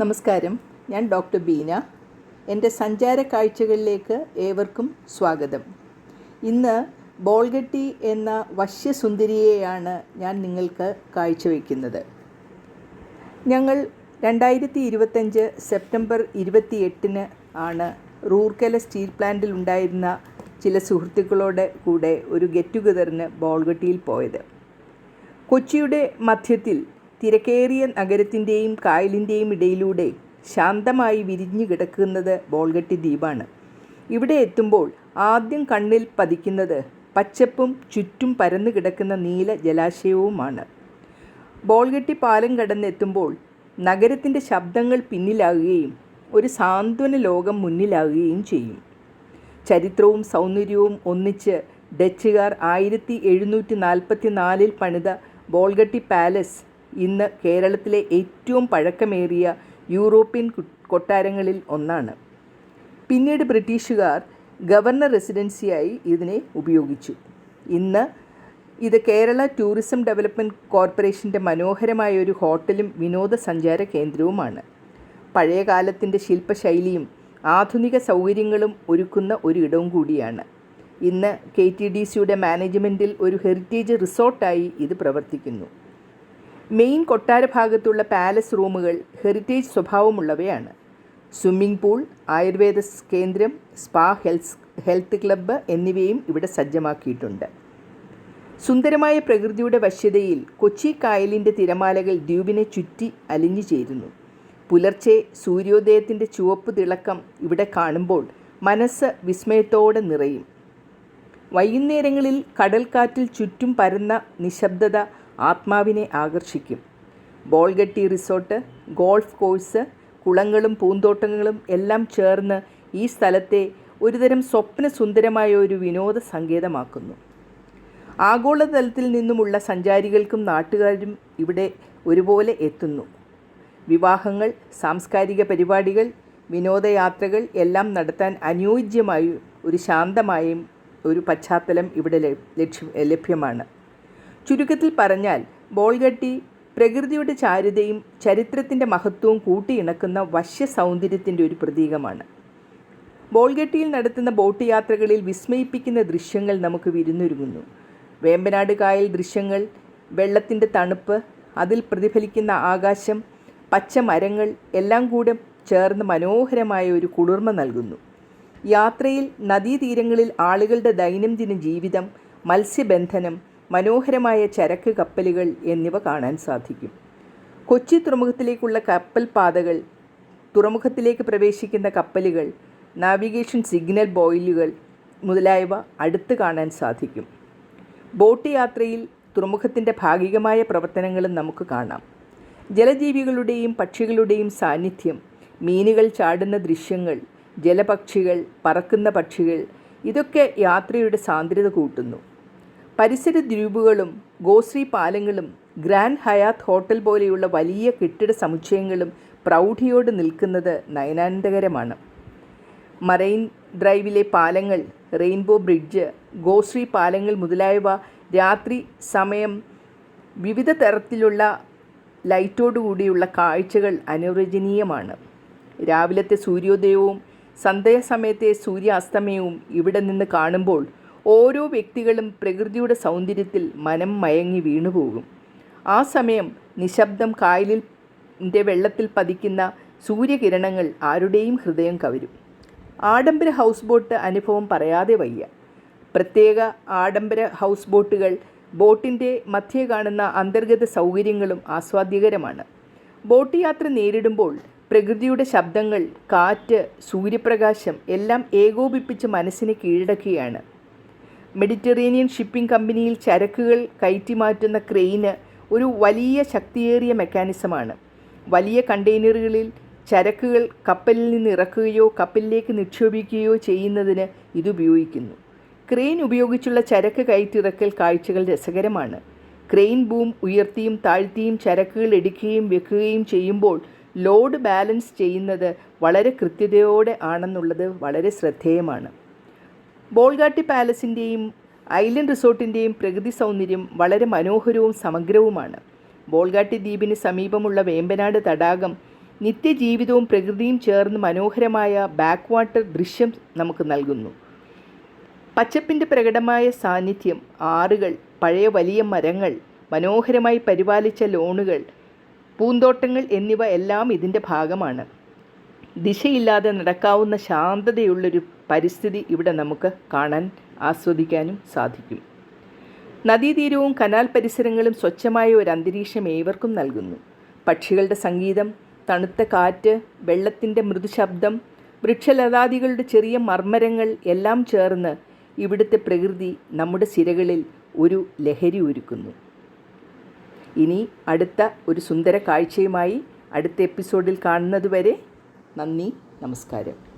നമസ്കാരം. ഞാൻ ഡോക്ടർ ബീന. എന്റെ സഞ്ചാര കാഴ്ചകളിലേക്ക് ഏവർക്കും സ്വാഗതം. ഇന്ന് ബോൾഗട്ടി എന്ന വശ്യസുന്ദരിയെയാണ് ഞാൻ നിങ്ങൾക്ക് കാഴ്ചവെക്കുന്നത് ഞങ്ങൾ രണ്ടായിരത്തി ഇരുപത്തഞ്ച് സെപ്റ്റംബർ ഇരുപത്തിയെട്ടിന് ആണ് റൂർക്കല സ്റ്റീൽ പ്ലാന്റിൽ ഉണ്ടായിരുന്ന ചില സുഹൃത്തുക്കളോട് കൂടെ ഒരു ഗെറ്റ് ടുഗദറിന് ബോൾഗട്ടിയിൽ പോയത്. കൊച്ചിയുടെ മധ്യത്തിൽ തിരക്കേറിയ നഗരത്തിന്റെയും കായലിന്റെയും ഇടയിലൂടെ ശാന്തമായി വിരിഞ്ഞു കിടക്കുന്നത് ബോൾഗട്ടി ദ്വീപാണ്. ഇവിടെ എത്തുമ്പോൾ ആദ്യം കണ്ണിൽ പതിക്കുന്നത് പച്ചപ്പും ചുറ്റും പരന്നു കിടക്കുന്ന നീല ജലാശയവുമാണ്. ബോൾഗട്ടി പാലം കടന്നെത്തുമ്പോൾ നഗരത്തിന്റെ ശബ്ദങ്ങൾ പിന്നിലാകുകയും ഒരു സാന്ത്വന ലോകം മുന്നിലാകുകയും ചെയ്യും. ചരിത്രവും സൗന്ദര്യവും ഒന്നിച്ച് ഡച്ചുകാർ ആയിരത്തി എഴുന്നൂറ്റി നാൽപ്പത്തി നാലിൽ പണിത ബോൾഗട്ടി പാലസ് ഇന്ന് കേരളത്തിലെ ഏറ്റവും പഴക്കമേറിയ യൂറോപ്യൻ കൊട്ടാരങ്ങളിൽ ഒന്നാണ്. പിന്നീട് ബ്രിട്ടീഷുകാർ ഗവർണർ റെസിഡൻസിയായി ഇതിനെ ഉപയോഗിച്ചു. ഇന്ന് ഇത് കേരള ടൂറിസം ഡെവലപ്മെന്റ് കോർപ്പറേഷന്റെ മനോഹരമായ ഒരു ഹോട്ടലും വിനോദസഞ്ചാര കേന്ദ്രവുമാണ്. പഴയ കാലത്തിന്റെ ശില്പശൈലിയും ആധുനിക സൗകര്യങ്ങളും ഒരുക്കുന്ന ഒരു ഇടവും കൂടിയാണ്. ഇന്ന് കെ ടി ഡി സിയുടെ മാനേജ്മെന്റിൽ ഒരു ഹെറിറ്റേജ് റിസോർട്ടായി ഇത് പ്രവർത്തിക്കുന്നു. മെയിൻ കൊട്ടാര ഭാഗത്തുള്ള പാലസ് റൂമുകൾ ഹെറിറ്റേജ് സ്വഭാവമുള്ളവയാണ്. സ്വിമ്മിംഗ് പൂൾ ആയുർവേദ കേന്ദ്രം സ്പാ ഹെൽത്ത് ഹെൽത്ത് ക്ലബ്ബ് എന്നിവയും ഇവിടെ സജ്ജമാക്കിയിട്ടുണ്ട്. സുന്ദരമായ പ്രകൃതിയുടെ വശ്യതയിൽ കൊച്ചി കായലിന്റെ തിരമാലകൾ ദ്വീപിനെ ചുറ്റി അലിഞ്ഞു ചേരുന്നു. പുലർച്ചെ സൂര്യോദയത്തിന്റെ ചുവപ്പ് തിളക്കം ഇവിടെ കാണുമ്പോൾ മനസ്സ് വിസ്മയത്തോടെ നിറയും. വൈകുന്നേരങ്ങളിൽ കടൽക്കാറ്റിൽ ചുറ്റും പരന്ന നിശബ്ദത ആത്മാവിനെ ആകർഷിക്കും. ബോൾഗട്ടി റിസോർട്ട് ഗോൾഫ് കോഴ്സ് കുളങ്ങളും പൂന്തോട്ടങ്ങളും എല്ലാം ചേർന്ന് ഈ സ്ഥലത്തെ ഒരുതരം സ്വപ്ന സുന്ദരമായ ഒരു വിനോദ സങ്കേതമാക്കുന്നു ആഗോളതലത്തിൽ നിന്നുമുള്ള സഞ്ചാരികൾക്കും നാട്ടുകാരും ഇവിടെ ഒരുപോലെ എത്തുന്നു. വിവാഹങ്ങൾ സാംസ്കാരിക പരിപാടികൾ വിനോദയാത്രകൾ എല്ലാം നടത്താൻ അനുയോജ്യമായും ഒരു ശാന്തമായും ഒരു പശ്ചാത്തലം ഇവിടെ ലഭ്യമാണ്. ചുരുക്കത്തിൽ പറഞ്ഞാൽ ബോൾഗട്ടി പ്രകൃതിയുടെ ചാരുതയും ചരിത്രത്തിന്റെ മഹത്വവും കൂട്ടിയിണക്കുന്ന വശ്യ സൗന്ദര്യത്തിന്റെ ഒരു പ്രതീകമാണ്. ബോൾഗട്ടിയിൽ നടത്തുന്ന ബോട്ട് യാത്രകളിൽ വിസ്മയിപ്പിക്കുന്ന ദൃശ്യങ്ങൾ നമുക്ക് വിരുന്നൊരുങ്ങുന്നു. വേമ്പനാട് കായൽ ദൃശ്യങ്ങൾ വെള്ളത്തിന്റെ തണുപ്പ് അതിൽ പ്രതിഫലിക്കുന്ന ആകാശം പച്ച മരങ്ങൾ എല്ലാം കൂടെ ചേർന്ന് മനോഹരമായ ഒരു കുളിർമ നൽകുന്നു. യാത്രയിൽ നദീതീരങ്ങളിൽ ആളുകളുടെ ദൈനംദിന ജീവിതം മത്സ്യബന്ധനം മനോഹരമായ ചരക്ക് കപ്പലുകൾ എന്നിവ കാണാൻ സാധിക്കും. കൊച്ചി തുറമുഖത്തിലേക്കുള്ള കപ്പൽ പാതകൾ തുറമുഖത്തിലേക്ക് പ്രവേശിക്കുന്ന കപ്പലുകൾ നാവിഗേഷൻ സിഗ്നൽ ബോയിലുകൾ മുതലായവ അടുത്ത് കാണാൻ സാധിക്കും. ബോട്ട് യാത്രയിൽ തുറമുഖത്തിന്റെ ഭാഗികമായ പ്രവർത്തനങ്ങളും നമുക്ക് കാണാം. ജലജീവികളുടെയും പക്ഷികളുടെയും സാന്നിധ്യം മീനുകൾ ചാടുന്ന ദൃശ്യങ്ങൾ ജലപക്ഷികൾ പറക്കുന്ന പക്ഷികൾ ഇതൊക്കെ യാത്രയുടെ സാന്ദ്രത കൂട്ടുന്നു. പരിസര ദ്വീപുകളും ഗോശ്രീ പാലങ്ങളും ഗ്രാൻഡ് ഹയാത്ത് ഹോട്ടൽ പോലെയുള്ള വലിയ കെട്ടിട സമുച്ചയങ്ങളും പ്രൗഢിയോട് നിൽക്കുന്നത് നയനാനന്ദകരമാണ്. മറൈൻ ഡ്രൈവിലെ പാലങ്ങൾ റെയിൻബോ ബ്രിഡ്ജ് ഗോശ്രീ പാലങ്ങൾ മുതലായവ രാത്രി സമയം വിവിധ തരത്തിലുള്ള ലൈറ്റോടുകൂടിയുള്ള കാഴ്ചകൾ അനുരചനീയമാണ് രാവിലത്തെ സൂര്യോദയവും സന്ധ്യാസമയത്തെ സൂര്യാസ്തമയവും ഇവിടെ നിന്ന് കാണുമ്പോൾ ഓരോ വ്യക്തികളും പ്രകൃതിയുടെ സൗന്ദര്യത്തിൽ മനം മയങ്ങി വീണുപോകും. ആ സമയം നിശബ്ദം കായലിന്റെ വെള്ളത്തിൽ പതിക്കുന്ന സൂര്യകിരണങ്ങൾ ആരുടെയും ഹൃദയം കവരും. ആഡംബര ഹൗസ് ബോട്ട് അനുഭവം പറയാതെ വയ്യ. പ്രത്യേക ആഡംബര ഹൗസ് ബോട്ടുകൾ ബോട്ടിന്റെ മധ്യേ കാണുന്ന അന്തർഗത സൗകര്യങ്ങളും ആസ്വാദ്യകരമാണ്. ബോട്ട് യാത്ര നേരിടുമ്പോൾ പ്രകൃതിയുടെ ശബ്ദങ്ങൾ കാറ്റ് സൂര്യപ്രകാശം എല്ലാം ഏകോപിപ്പിച്ച് മനസ്സിനെ കീഴടക്കുകയാണ്. മെഡിറ്ററേനിയൻ ഷിപ്പിംഗ് കമ്പനിയിൽ ചരക്കുകൾ കയറ്റി മാറ്റുന്ന ക്രെയിന് ഒരു വലിയ ശക്തിയേറിയ മെക്കാനിസമാണ്. വലിയ കണ്ടെയ്നറുകളിൽ ചരക്കുകൾ കപ്പലിൽ നിന്ന് ഇറക്കുകയോ കപ്പലിലേക്ക് നിക്ഷേപിക്കുകയോ ചെയ്യുന്നതിന് ഇത് ഉപയോഗിക്കുന്നു. ക്രെയിൻ ഉപയോഗിച്ചുള്ള ചരക്ക് കയറ്റിറക്കൽ കാഴ്ചകൾ രസകരമാണ്. ക്രെയിൻ ബൂം ഉയർത്തിയും താഴ്ത്തിയും ചരക്കുകൾ എടുക്കുകയും വെക്കുകയും ചെയ്യുമ്പോൾ ലോഡ് ബാലൻസ് ചെയ്യുന്നത് വളരെ കൃത്യതയോടെ ആണെന്നുള്ളത് വളരെ ശ്രദ്ധേയമാണ്. ബോൾഗാട്ടി പാലസിന്റെയും ഐലൻഡ് റിസോർട്ടിന്റെയും പ്രകൃതി സൗന്ദര്യം വളരെ മനോഹരവും സമഗ്രവുമാണ്. ബോൾഗാട്ടി ദ്വീപിന് സമീപമുള്ള വേമ്പനാട് തടാകം നിത്യജീവിതവും പ്രകൃതിയും ചേർന്ന് മനോഹരമായ ബാക്ക് വാട്ടർ ദൃശ്യം നമുക്ക് നൽകുന്നു. പച്ചപ്പിന്റെ പ്രകടമായ സാന്നിധ്യം ആറുകൾ പഴയ വലിയ മരങ്ങൾ മനോഹരമായി പരിപാലിച്ച ലോണുകൾ പൂന്തോട്ടങ്ങൾ എന്നിവ എല്ലാം ഇതിന്റെ ഭാഗമാണ്. ദിശയില്ലാതെ നടക്കാവുന്ന ശാന്തതയുള്ളൊരു പരിസ്ഥിതി ഇവിടെ നമുക്ക് കാണാൻ ആസ്വദിക്കാനും സാധിക്കും. നദീതീരവും കനാൽ പരിസരങ്ങളും സ്വച്ഛമായ ഒരു അന്തരീക്ഷം ഏവർക്കും നൽകുന്നു. പക്ഷികളുടെ സംഗീതം തണുത്ത കാറ്റ് വെള്ളത്തിന്റെ മൃദുശബ്ദം വൃക്ഷലതാദികളുടെ ചെറിയ മർമ്മരങ്ങൾ എല്ലാം ചേർന്ന് ഇവിടുത്തെ പ്രകൃതി നമ്മുടെ സിരകളിൽ ഒരു ലഹരി ഒരുക്കുന്നു. ഇനി അടുത്ത ഒരു സുന്ദര കാഴ്ചയുമായി അടുത്ത എപ്പിസോഡിൽ കാണുന്നതുവരെ നന്ദി നമസ്കാരം.